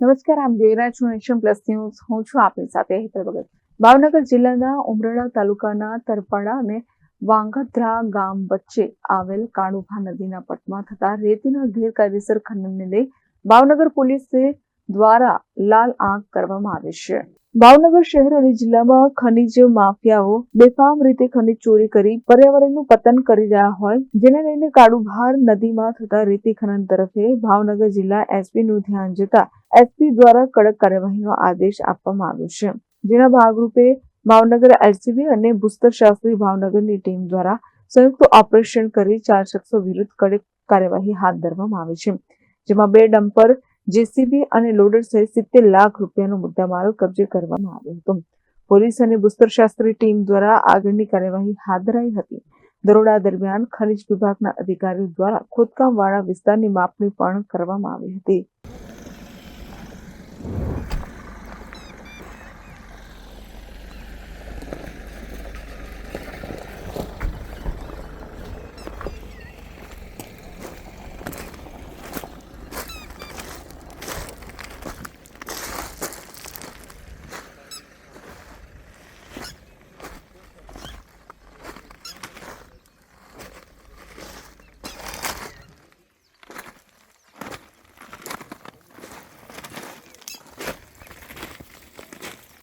નમસ્કાર, આપ જોઈ રહ્યા છો નેશન પ્લસ ન્યૂઝ. હું છું આપની સાથે હેતર ભગત. ભાવનગર જિલ્લાના ઉમરડા તાલુકાના તરપાડા અને વાંગધ્રા ગામ વચ્ચે આવેલ કાળુભા નદીના પટમાં થતા રેતીના ગેરકાયદેસર ખનનને લઈ ભાવનગર પોલીસ દ્વારા લાલ આંખ કરવામાં આવે છે. ભાવનગર શહેર અને જિલ્લામાં ખનિજ માફિયાઓ બેફામ રીતે ખનિજ ચોરી કરી પર્યાવરણનું પતન કરી રહ્યા હોય, જેને લઈને કાળુભાર નદીમાં થતા રેતી ખનન તરફે ભાવનગર જિલ્લા એસપી નું ધ્યાન જતા એસપી દ્વારા કડક કાર્યવાહીનો આદેશ આપવામાં આવ્યો છે. જેના ભાગરૂપે ભાવનગર એલસીબી અને ભૂસ્તર શાસ્ત્રી ભાવનગરની ટીમ દ્વારા સંયુક્ત ઓપરેશન કરી ચાર શખ્સો વિરુદ્ધ કડક કાર્યવાહી હાથ ધરવામાં આવી છે, જેમાં બે ડમ્પર જેસીબી અને લોડર સહિત સિત્તેર લાખ રૂપિયાનો મુદ્દામાલ કબજે કરવામાં આવ્યો હતો. પોલીસ અને ભૂસ્તરશાસ્ત્રી ટીમ દ્વારા આગળની કાર્યવાહી હાથ ધરાઈ હતી. દરોડા દરમિયાન ખનિજ વિભાગના અધિકારીઓ દ્વારા ખોદકામવાળા વિસ્તારની માપણી પણ કરવામાં આવી હતી.